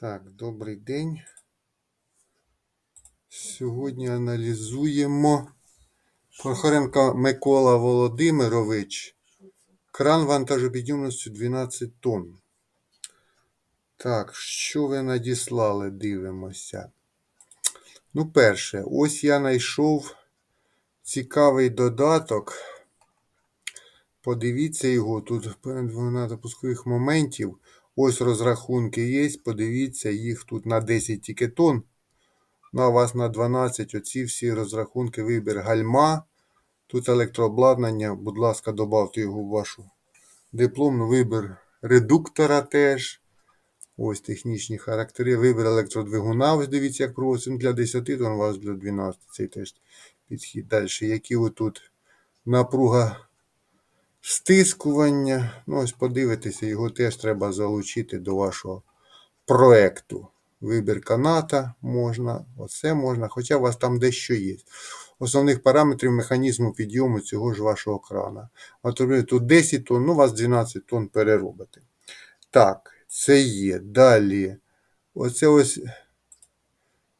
Так, добрий день. Сьогодні аналізуємо Прохоренко Микола Володимирович. Кран вантажопідйомністю 12 тонн. Так, що ви надіслали? Дивимося. Ну, перше, ось я знайшов цікавий додаток. Подивіться його. Тут на пускових моментів. Ось розрахунки є. Подивіться, їх тут на 10 тільки тонн. Ну, а вас на 12 оці всі розрахунки, вибір гальма. Тут електрообладнання. Будь ласка, додавте його в вашу дипломну вибір редуктора теж. Ось технічні характери. Вибір електродвигуна. Ось дивіться, як. Ну, Для 10 тонн, у вас для 12. Цей теж підхід. Далі. Які отут напруга стискування. Ну, ось подивитися, його теж треба залучити до вашого проекту. Вибір каната можна, оце можна, хоча у вас там дещо є. Основних параметрів механізму підйому цього ж вашого крана. От тут 10 тонн, ну у вас 12 тонн переробите. Так, це є. Далі. Оце ось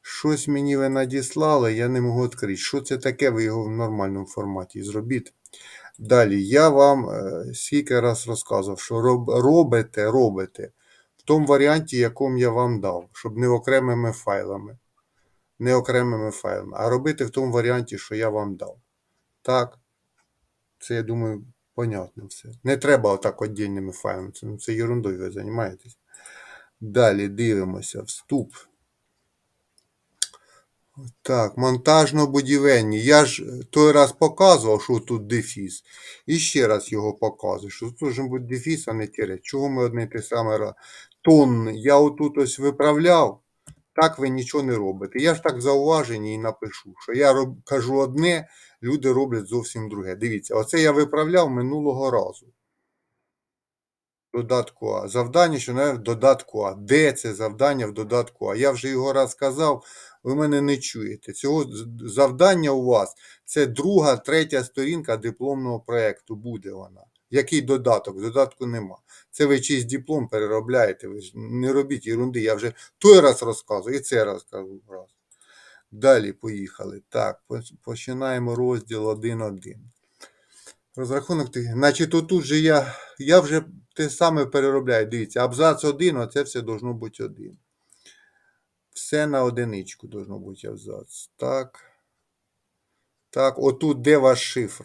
щось мені ви надіслали, я не можу відкрити. Що це таке? Ви його в нормальному форматі зробіть. Далі, я вам е, скільки раз розказував, що робите, робите в тому варіанті, якому я вам дав, щоб не окремими файлами. Не окремими файлами, а робити в тому варіанті, що я вам дав. Так. Це, я думаю, понятно все. Не треба отак віддільними файлами. Це, ну, це ерундою ви займаєтесь. Далі дивимося. Вступ. Так, монтажно-будівельні. Я ж той раз показував, що тут дефіс. І ще раз його показую, що тут може бути дефіс, а не тире. Чого ми одне те саме раз? Тонни. Я отут ось виправляв, так ви нічого не робите. Я ж так в зауваженні і напишу, що я роб, кажу одне, люди роблять зовсім друге. Дивіться, оце я виправляв минулого разу. Додатку А. Завдання, що не в додатку А. Де це завдання в додатку А? Я вже його раз сказав, ви мене не чуєте. Цього завдання у вас це друга, третя сторінка дипломного проєкту. Буде вона. Який додаток? Додатку нема. Це ви чийсь диплом переробляєте. Ви ж не робіть ерунди. Я вже той раз розказую і це раз кажу. Далі поїхали. Так, починаємо розділ 1.1. Розрахунок тих. Значить, отут же я, я вже те саме переробляю. Дивіться, абзац 1, оце все должно бути 1. Все на одиничку должно бути абзац. Так. Так, отут де ваш шифр?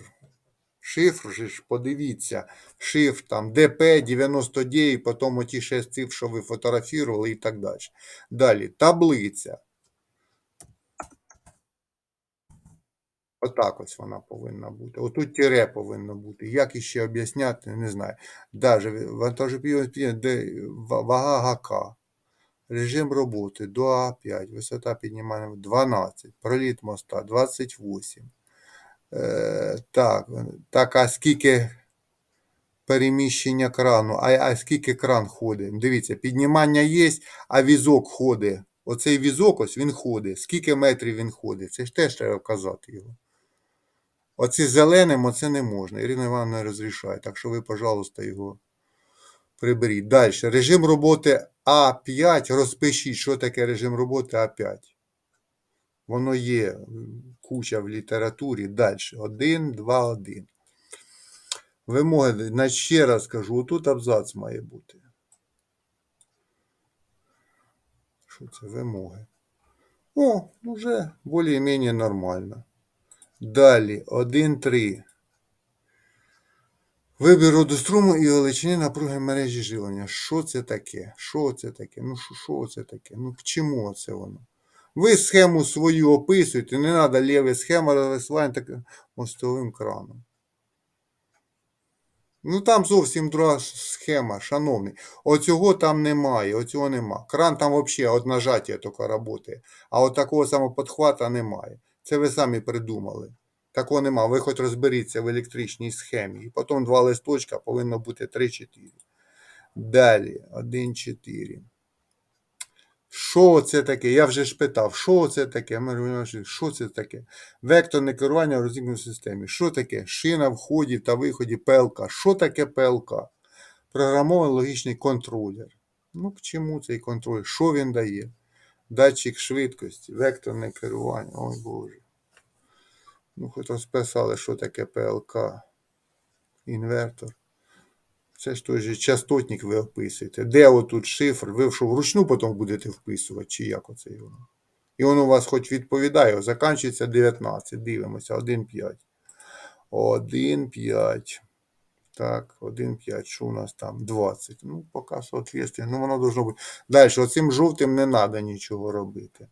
Шифр же ж, подивіться, шифр там ДП 99, потім оті 6 цифр, що ви фотографували і так далі. Далі, таблиця. Отак ось вона повинна бути. Отут тире повинно бути. Як іще об'ясняти, не знаю. Даже вантажопідйом, де вага ГК. Режим роботи до А5, висота піднімання 12, проліт моста 28. Е, так, так, а скільки переміщення крану? А, а скільки кран ходить? Дивіться, піднімання є, а візок ходить. Оцей візок ось він ходить. Скільки метрів він ходить? Це ж теж треба вказати його. Оце зеленим оце не можна. Ірина Івановна розрішає. Так що ви, пожалуйста, його приберіть. Далі. Режим роботи А5. Розпишіть, що таке режим роботи А5. Воно є куча в літературі. Далі. 1, 2, 1. Вимоги. Ще раз кажу, отут абзац має бути. Що це вимоги? О, вже більш-менш нормально. Далі, 1.3. Вибір роду струму і величини напруги мережі живлення. Що це таке? Що це таке? Ну, що, це таке? Ну, к чому це воно? Ви схему свою описуєте, не треба ліве схема розрисування так мостовим краном. Ну там зовсім друга схема, шановний. Оцього там немає, оцього нема. Кран там взагалі от нажаття тільки працює, а от такого самого підхвата немає. Це ви самі придумали. Такого нема. Ви хоч розберіться в електричній схемі. І потім два листочка повинно бути 3-4. Далі, 1-4. Що це таке? Я вже ж питав, що це таке? Що це таке? Векторне керування в розігнаній системі. Що таке? Шина входів та виході ПЛК. Що таке ПЛК? Програмований логічний контролер. Ну, к чому цей контроль? Що він дає? Датчик швидкості, векторне керування. Ой Боже. Ну, хоч розписали, що таке ПЛК. Інвертор. Це ж той же частотник ви описуєте. Де отут шифр? Ви що вручну потім будете вписувати, чи як оце воно? І воно у вас хоч відповідає, закінчується 19. Дивимося, 1,5. 1,5. Так, 1,5. Що у нас там? 20. Ну, поки соответственно. Ну, воно должно бути. Далі, оцим жовтим не треба нічого робити.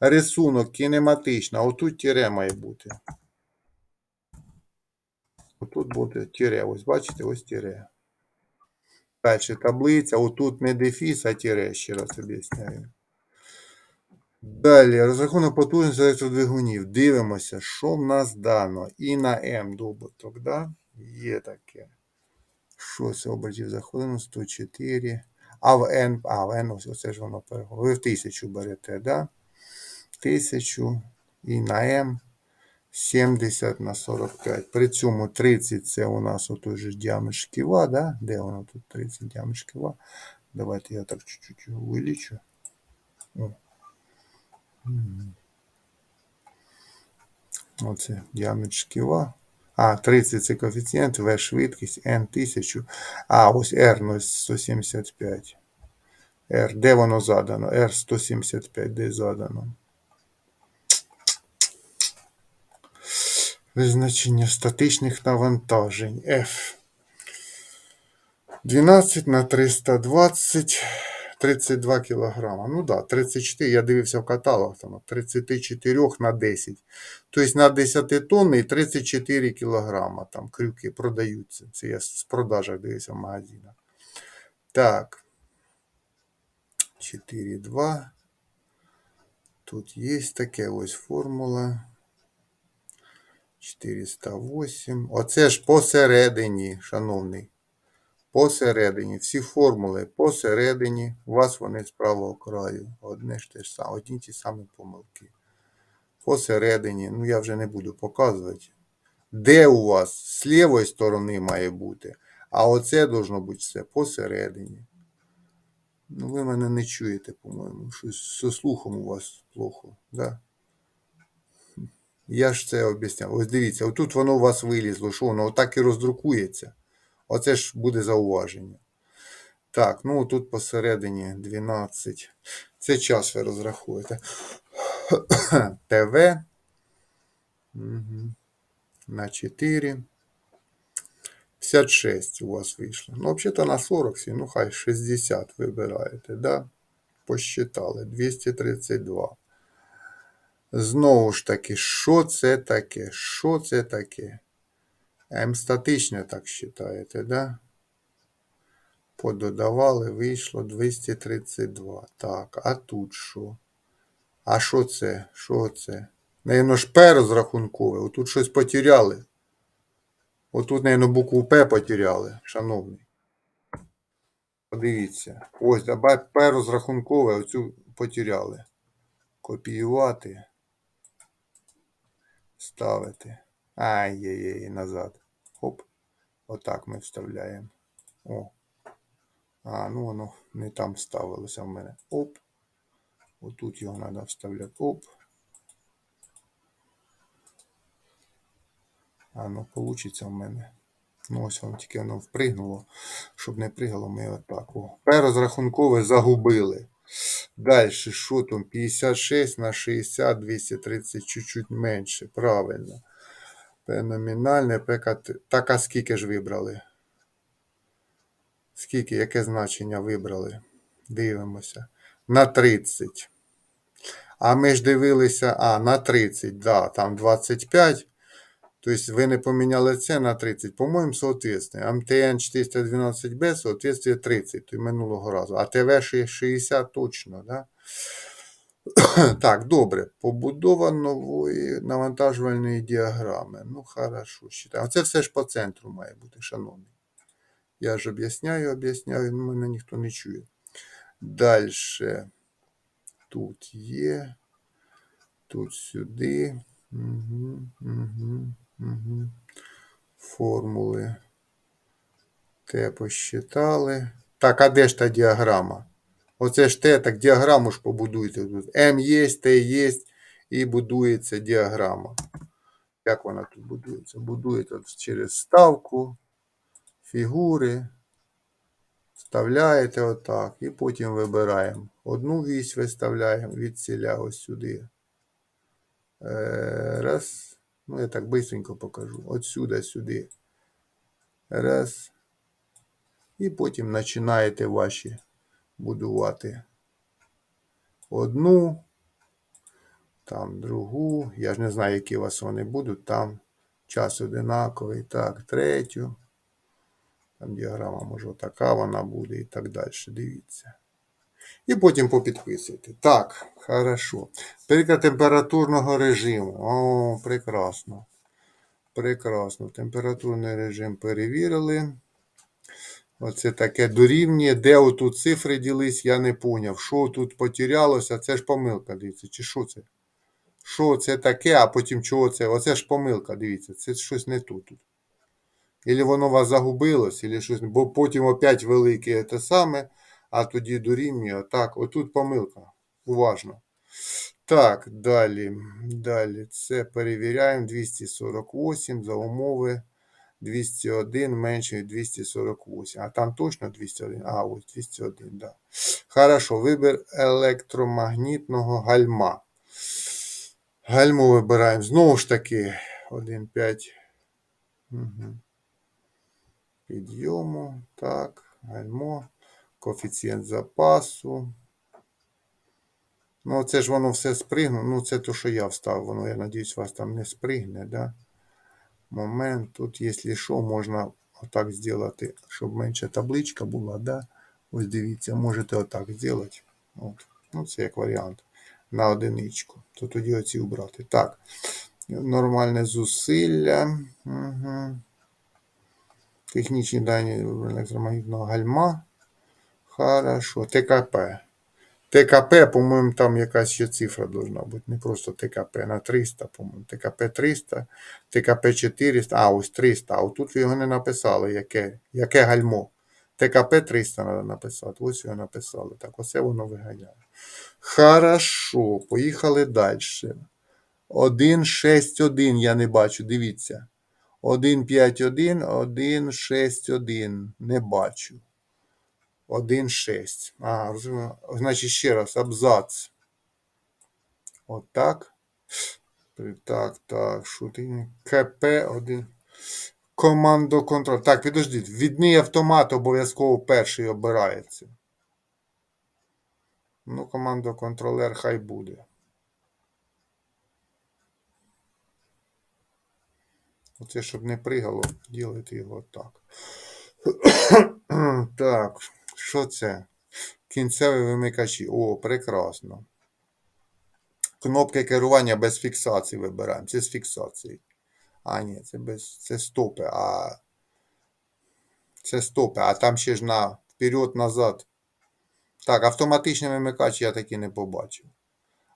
Рисунок кінематична. Отут тире має бути. Отут буде тире. Ось бачите, ось тире. Далі таблиця. Отут не дефіс, а тире, ще раз об'ясняю. Далі, розрахунок потужності електродвигунів. Дивимося, що в нас дано. І на М добуток, да? Є таке. Що це обертів за хвилину? 104. А в N, а в N, ось оце ж воно переходить. Ви в 1000 берете, да? 1000 і на М 70 на 45. При цьому 30 це у нас отой же діаметр да? Де воно тут 30 діаметр? Давайте я так чуть-чуть його увеличу. О. Оце діаметр шківа. А, 30 це коефіцієнт, В швидкість, N 1000. А, ось R ну, 175. R, де воно задано? R 175, де задано? Визначення статичних навантажень. F. 12 на 320. 32 кілограма. Ну да, 34, я дивився в каталог, там, 34 на 10. Тобто на 10 тонни 34 кілограма там крюки продаються. Це я з продажах дивився в магазинах. Так. 4,2. Тут є таке ось формула. 408. Оце ж посередині, шановний. Посередині. Всі формули посередині. У вас вони з правого краю. Одне ж те ж саме. Одні ті самі помилки. Посередині. Ну я вже не буду показувати. Де у вас з лівої сторони має бути. А оце должно бути все посередині. Ну, ви мене не чуєте, по-моєму. Щось зі слухом у вас плохо. Да? Я ж це об'ясняв. Ось дивіться, отут воно у вас вилізло, що воно отак і роздрукується. Оце ж буде зауваження. Так, ну тут посередині 12. Це час ви розрахуєте. ТВ. Угу. На 4. 56 у вас вийшло. Ну, взагалі-то на 47, ну хай 60 вибираєте, да? Посчитали. 232. Знову ж таки, що це таке? Що це таке? М статичне так вважаєте, да? Пододавали, вийшло 232. Так, а тут що? А що це? Що це? Наверно, ж П розрахункове. Отут щось потеряли. Отут, наверно, букву П потеряли, шановний. Подивіться. Ось, П розрахункове, оцю потеряли. Копіювати. Ставити. Ай-яй-яй, назад. Хоп. Отак ми вставляємо. О. А, ну воно не там ставилося в мене. Оп. Отут його треба вставляти. Оп. А ну, получиться в мене. Ну, ось воно тільки воно впригнуло. Щоб не пригало, ми отак. О. П розрахункове загубили. Що там? 56 на 60, 230, чуть-чуть менше. Правильно. Номінальне, П. Так, а скільки ж вибрали? Скільки, яке значення вибрали? Дивимося. На 30. А ми ж дивилися, а, на 30, да, там 25. Тобто ви не поміняли це на 30. По-моєму, соответственно. МТН 412Б соответствує 30, то й минулого разу. А ТВ 60 точно, да? Так, добре. Побудова нової навантажувальної діаграми. Ну, хорошо, считаємо. Це все ж по центру має бути, шановний. Я ж об'ясняю, об'ясняю, ну мене ніхто не чує. Далі. Тут є. Тут сюди. Угу, угу, угу. Формули. Те посчитали. Так, а де ж та діаграма? Оце ж те, так діаграму ж побудуйте. М є, Т є, і будується діаграма. Як вона тут будується? Будується через ставку, фігури. Вставляєте отак. І потім вибираємо. Одну вісь виставляємо від ціля ось сюди. Е, Раз. Ну, я так бистренько покажу. Отсюда сюди. Раз. І потім починаєте ваші будувати одну, там другу. Я ж не знаю, які у вас вони будуть. Там час одинаковий. Так, третю. Там діаграма, може, така вона буде і так далі. Дивіться. І потім попідписуйте. Так, хорошо. Переклад температурного режиму. О, прекрасно. Прекрасно. Температурний режим перевірили. Оце таке дорівнює. Де отут цифри ділись, я не поняв. Що тут потерялося? Це ж помилка, дивіться, чи що це? Що це таке, а потім чого це? Оце ж помилка, дивіться, це щось не тут. Ілі воно у вас загубилось, ілі щось, бо потім опять велике те саме, а тоді дорівнює. Так, отут помилка. Уважно. Так, далі. Далі. Це перевіряємо. 248 за умови. 201 менше 248. А там точно 201. А, ось 201, да. Хорошо, вибір електромагнітного гальма. Гальму вибираємо. Знову ж таки, 1,5. Угу. Підйому. Так, гальмо. Коефіцієнт запасу. Ну, це ж воно все спригнуло. Ну, це то, що я встав. Воно, я надіюсь, вас там не спригне, да? Момент. Тут, якщо що, можна отак зробити, щоб менша табличка була, да? Ось дивіться, можете отак зробити. От. Ну, це як варіант. На одиничку. То тоді оці убрати. Так. Нормальне зусилля. Угу. Технічні дані електромагнітного гальма. Хорошо. ТКП. ТКП, по-моєму, там якась ще цифра должна бути. Не просто ТКП на 300, по-моєму. ТКП 300, ТКП 400, а ось 300. А отут його не написали, яке яке гальмо. ТКП 300 треба написати. Ось його написали. Так, оце воно виганяє. Хорошо, поїхали далі. 161 я не бачу, дивіться. 151, 161. Не бачу. 1,6. А, значить, ще раз, абзац. Отак. Так, так, що ти? КП 1. Командо контроль. Так, підождіть. Відний автомат обов'язково перший обирається. Ну, командоконтролер хай буде. Оце, щоб не пригало, ділити його так. так, що це? Кінцеві вимикачі. О, прекрасно. Кнопки керування без фіксації вибираємо. Це з фіксацією. А, ні, це без. Це стопи. А це стопи. А там ще ж на вперед, назад. Так, автоматичний вимикач я таки не побачив.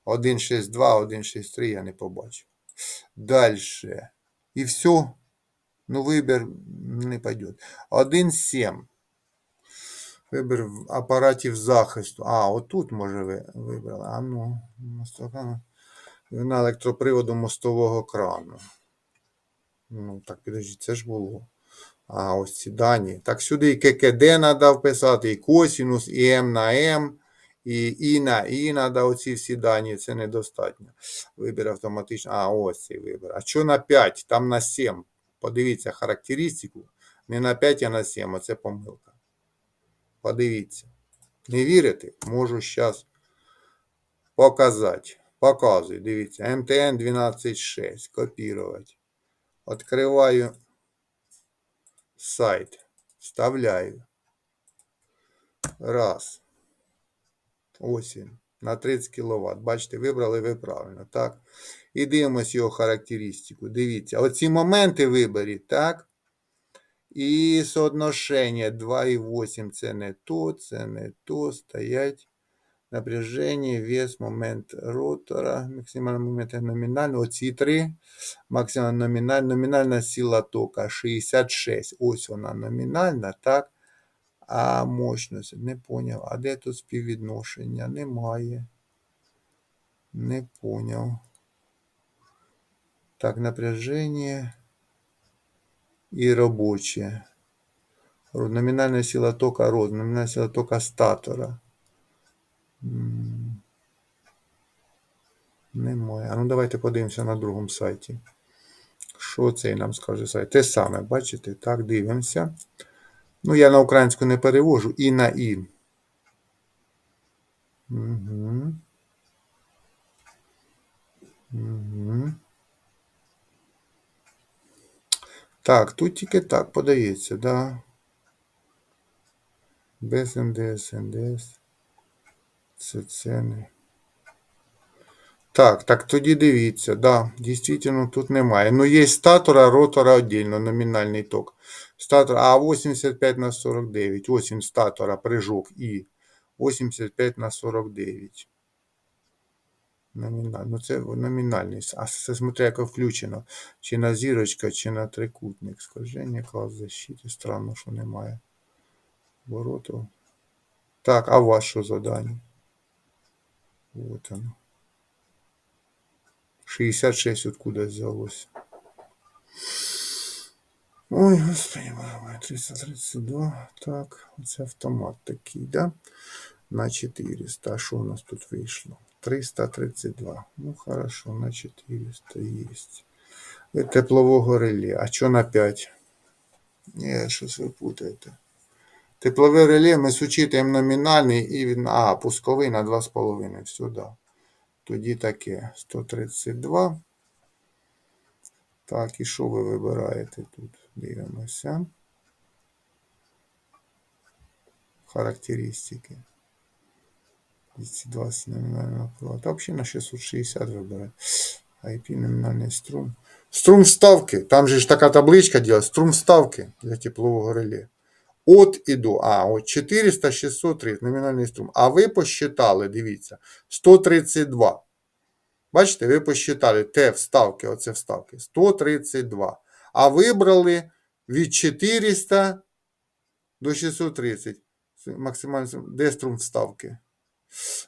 1.6.2, 1.6.3 я не побачив. Далі. І все. Ну, вибір не пойдет. 1.7. Вибір апаратів захисту. А, отут, може, ви вибрали. А ну, на електроприводу мостового крану. Ну, так, підождіть, це ж було. А, ось ці дані. Так, сюди і ККД треба вписати, і косінус, і М на М, і І на І треба оці всі дані. Це недостатньо. Вибір автоматично. А, ось цей вибір. А що на 5? Там на 7. Подивіться характеристику. Не на 5, а на 7. Оце помилка. Подивіться. Не вірите? Можу зараз показати. Показую. Дивіться. МТН 12.6. Копірувати. Откриваю сайт. Вставляю. Раз. Ось. На 30 кВт. Бачите, вибрали ви правильно. Так. І дивимося його характеристику. Дивіться. Оці моменти виберіть, так? І соотношення 2,8 це не то, це не то. Стоять. Напряження, вес, момент ротора, максимальний момент номінальний. Оці три. Максимальна номінальна, номінальна сила тока 66. Ось вона номінальна, так? А мощність, не поняв. А де тут співвідношення? Немає. Не поняв. Так, напряжение і робоче. Ро- Номінальна сила тока род, номінальна сила тока статора. Немає. А ну давайте подивимося на другому сайті. Що цей нам скаже сайт? Те саме, бачите? Так, дивимося. Ну, я на українську не перевожу і на і. Угу. Угу. Так, тут тільки так подається, да. Без НДС, НДС. Це ціни. Так, так тоді дивіться, да, дійсно тут немає. Ну, є статора, ротора отдельно, номінальний ток. Статор, а 85 на 49. Ось він статора, прыжок і 85 на 49. Номінальний. Ну, це номінальний. А це смотря, як включено. Чи на зірочка, чи на трикутник. Скольження, клас защити. Странно, що немає. Вороту. Так, а вас задання? Вот оно. 66 откуда взялось. Ой, господи, мой, 332. Так, це автомат такий, да? На 400. А що у нас тут вийшло? 332. Ну, хорошо, на 400 есть. Теплового реле. А що на 5? Ні, щось ви путаєте. Теплове реле ми сучитуємо номінальний і він. А, пусковий на 2,5. Все, да. Тоді таке 132. Так, і що ви вибираєте тут? Дивимося. Характеристики. 220 номінального провода. Взагалі на 660 вибирати. IP номінальний струм. Струм вставки. Там же ж така табличка діла. Струм вставки для теплового реле. От і до. А, от 400, 630 номінальний струм. А ви посчитали, дивіться, 132. Бачите, ви посчитали те вставки, оце вставки. 132. А вибрали від 400 до 630. Це Максимальний струм. Де струм вставки?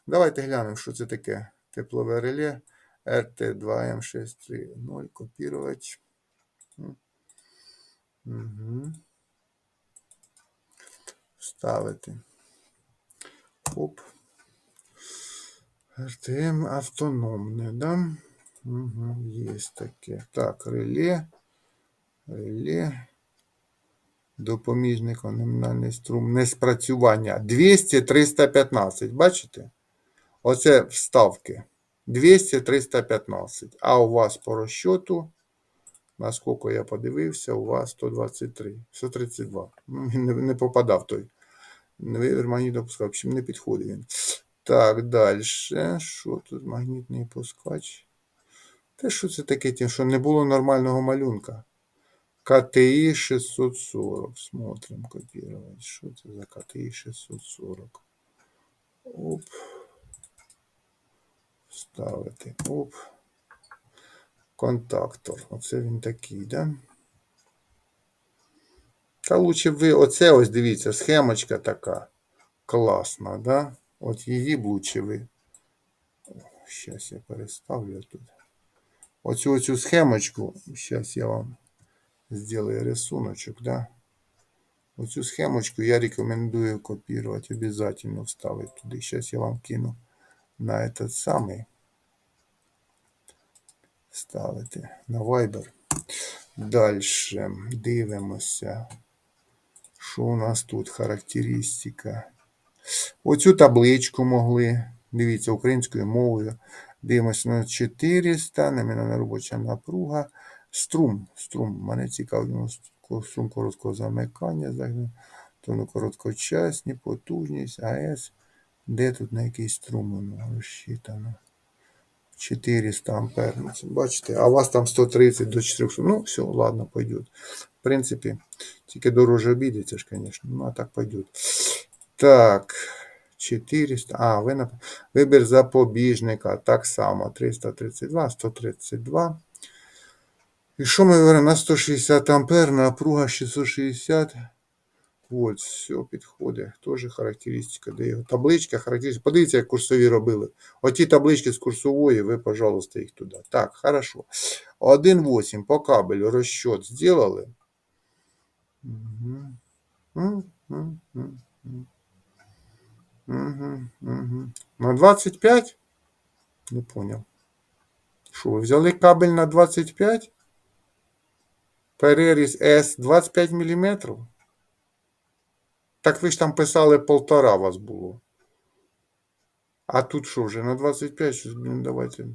Давайте глянемо, що це таке. Теплове реле RT2M630. Копірувати. Угу. Вставити. Оп. РТМ автономне, да? Угу, є таке. Так, реле. Реле. Допоміжник, номінальний струм. Неспрацювання. 200, 315. Бачите? Оце вставки. 200, 315. А у вас по розчету, наскільки я подивився, у вас 123. 132. Ну, він не, не попадав той. Магніт допускав. Общем, не підходить він. Так, далі. Що тут магнітний пускач? Те, що це таке, тим, що не було нормального малюнка. КТІ 640. Смотрим, копірувати. Що це за КТІ 640? Оп. Ставити. Оп. Контактор. Оце він такий, да? Та лучше ви, оце ось дивіться, схемочка така. Класна, да? От її б лучше ви. Зараз я переставлю тут. Оцю оцю схемочку. Зараз я вам сделаю рисуночок, да? Оцю схемочку я рекомендую копировать. Обязательно вставить туди. Сейчас я вам кину на этот самий. Ставити на Viber. Дальше дивимося. Що у нас тут? Характеристика. Оцю табличку могли. Дивіться, українською мовою. Дивимося на 400, номінальна робоча напруга. Струм. Струм. Мене цікавить струм короткого замикання. Тону короткочасні, потужність, АЕС. Де тут на який струм розчитано? 400 ампер. Ну, Бачите, а у вас там 130 до 400. Ну, все, ладно, пойдет. В принципі, тільки дороже обійдеться ж, звісно. Ну, а так пойдет. Так, 400. А, ви вибір запобіжника. Так само. 332, 132. І що ми говоримо? На 160 ампер, напруга 660 От, все підходить. Теж характеристика, де його. Табличка, характеристика. Подивіться, як курсові робили. Оті таблички з курсової, ви, пожалуйста, їх туди. Так, хорошо. 1,8 по кабелю розчет зробили. На 25? Не понял. Що, ви взяли кабель на 25? Переріз С 25 мм? Так ви ж там писали полтора вас було. А тут що вже на 25? Щось, блін, давайте.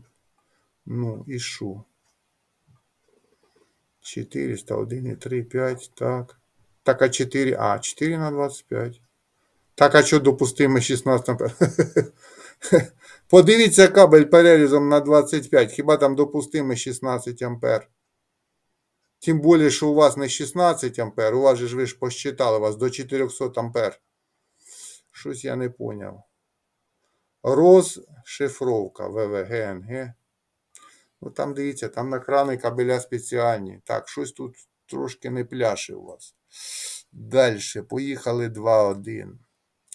Ну, і що? 400, 1,3, 5, так. Так, а 4, а, 4 на 25. Так, а що допустимо 16 ампер? Подивіться кабель перерізом на 25. Хіба там допустимо 16 ампер? Тим більше, що у вас не 16 ампер, у вас же ви ж посчитали у вас до 400 ампер. Щось я не поняв. Розшифровка ВВГНГ. Ну там дивіться, там на крани кабеля спеціальні. Так, щось тут трошки не пляше у вас. Далі, поїхали 2-1.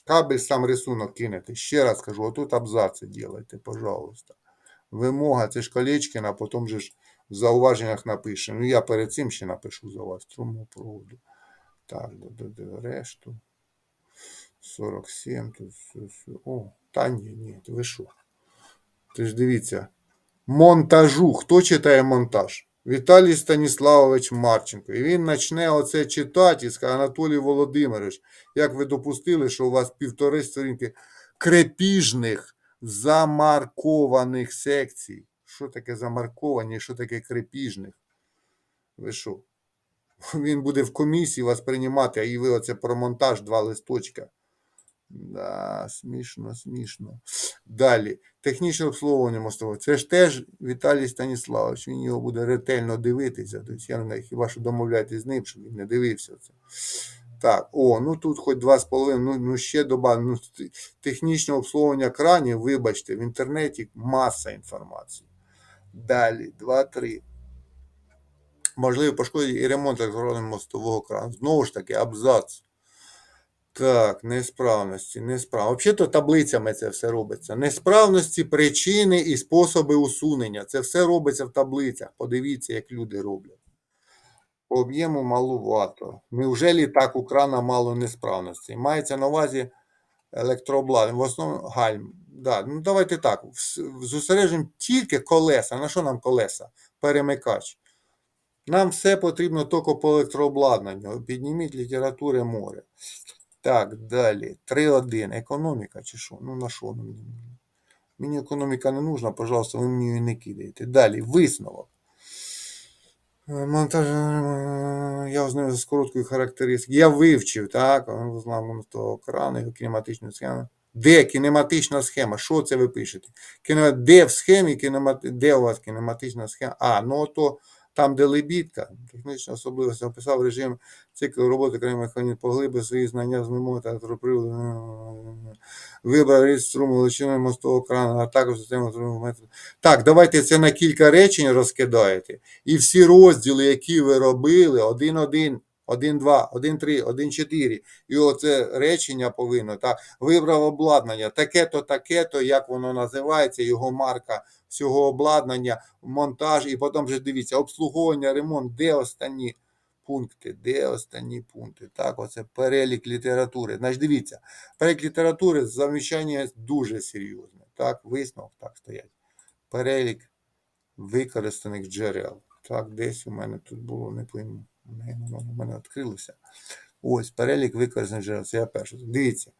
Кабель сам рисунок кинете. Ще раз кажу, отут абзаци делайте, пожалуйста. Вимога, це ж Колечкина, а потім же ж в зауваженнях напише. Ну, я перед цим ще напишу за вас струмопроводу. Так, до, до, до решту. 47. Тут. О, та ні, ні, ви що? Ти ж дивіться. Монтажу. Хто читає монтаж? Віталій Станіславович Марченко. І він почне оце читати і скаже, Анатолій Володимирович, як ви допустили, що у вас півтори сторінки крепіжних замаркованих секцій. Що таке замарковані, що таке крепіжних? Ви що? Він буде в комісії вас приймати, а і ви оце про монтаж два листочка. Да, смішно, смішно. Далі. Технічне обслуговування мостового. Це ж теж Віталій Станіславович. Він його буде ретельно дивитися. Тобто я не знаю, хіба що домовляєтесь з ним, щоб він не дивився це. Так, о, ну тут хоч 2,5, ну, ну ще доба. Ну, технічне обслуговування кранів, вибачте, в інтернеті маса інформації. Далі, 2-3. Можливі пошкодження і ремонт електронного мостового крану. Знову ж таки, абзац. Так, несправності, несправ. Взагалі-то таблицями це все робиться. Несправності, причини і способи усунення. Це все робиться в таблицях. Подивіться, як люди роблять. По об'єму малувато. Невже так у крана мало несправностей? Мається на увазі електрообладнання. В основному гальм. Да, ну давайте так. Зосереджуємо тільки колеса. На що нам колеса? Перемикач. Нам все потрібно тільки по електрообладнанню. Підніміть літератури море. Так, далі. 3.1. Економіка чи що? Ну на що нужно? Мені економіка не нужна, пожалуйста, ви мені її не кидаєте. Далі, висновок. Е, Монтаж. е, Я ознайомився з короткою характеристикою. Я вивчив, так, знав того крану, його кінематичну схему. Де кінематична схема? Що це ви пишете? Де в схемі де у вас кінематична схема? А, ну то там, де лебідка, технічна особливість, описав режим цикл роботи окремих механізмів, поглибив свої знання з мимо та електроприводу, вибрав ріст струму величиною мостового крана, а також систему струму методу. Так, давайте це на кілька речень розкидаєте. І всі розділи, які ви робили, 1-1, 1-2, 1-3, 1-4, і оце речення повинно, так, вибрав обладнання, таке-то, таке-то, як воно називається, його марка всього обладнання, монтаж, і потім вже дивіться, обслуговування, ремонт, де останні пункти, де останні пункти. Так, оце перелік літератури. Значить, дивіться, перелік літератури заміщання дуже серйозне. Так, висновок так стоять. Перелік використаних джерел. Так, десь у мене тут було, не пойму. Воно у мене відкрилося. Ось, перелік використаних джерел. Це я перше. Дивіться.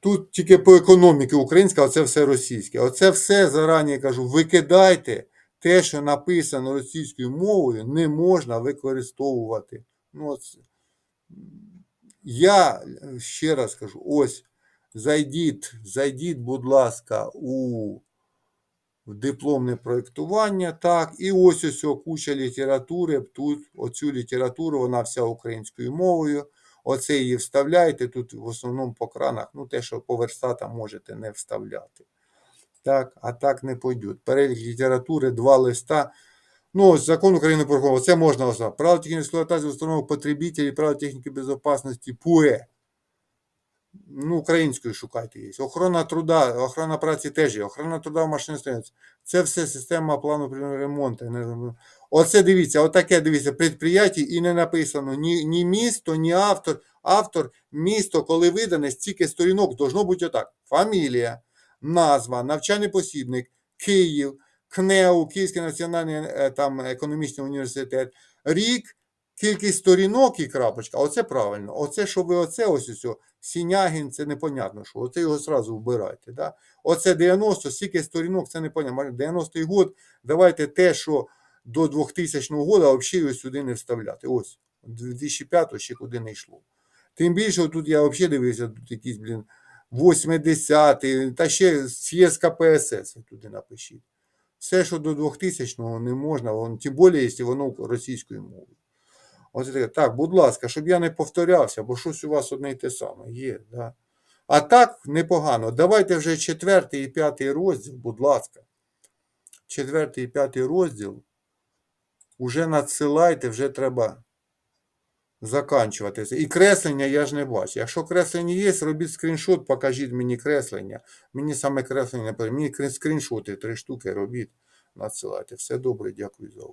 Тут тільки по економіки українська, а це все російське. Оце все зарані кажу, викидайте те, що написано російською мовою, не можна використовувати. Ну, оце. Я ще раз кажу: ось зайдіть, зайдіть, будь ласка, у в дипломне проєктування, так, і ось ось куча літератури. Тут оцю літературу, вона вся українською мовою. Оце її вставляйте. Тут в основному по кранах, ну те, що по верстатам можете не вставляти. Так, а так не пойдуть. Перелік літератури, два листа. Ну, закон України про. Це можна ознати. Право технічної експлуатації установок потребителів, право техніки безопасності ПУЕ. Ну, українською шукайте є. Охорона труда, охорона праці теж є. Охорона труда в машиностроєнні. Це все система плану ремонту. Оце дивіться, отаке дивіться, предприяття і не написано ні, ні місто, ні автор. Автор, місто, коли видане, стільки сторінок, должно бути отак. Фамілія, назва, навчальний посібник, Київ, КНЕУ, Київський національний е, там, економічний університет, рік, кількість сторінок і крапочка. Оце правильно. Оце, що ви оце ось ось, Сінягін, це непонятно, що. Оце його зразу вбирайте. Да? Оце 90, стільки сторінок, це непонятно. 90-й год, давайте те, що до 2000 року взагалі його сюди не вставляти. Ось, 2005 ще куди не йшло. Тим більше, тут я взагалі дивився, тут якісь, блін, 80-й, та ще з'їзд КПСС туди напишіть. Все, що до 2000-го не можна, тим більше, якщо воно російською мовою. Оце таке. Так, будь ласка, щоб я не повторявся, бо щось у вас одне й те саме є. Да? А так, непогано. Давайте вже четвертий і п'ятий розділ, будь ласка. Четвертий і п'ятий розділ. Уже надсилайте, вже треба заканчувати. І креслення я ж не бачу. Якщо креслення є, робіть скріншот, покажіть мені креслення. Мені саме креслення, не мені скріншоти три штуки робіть, надсилайте. Все добре, дякую за увагу.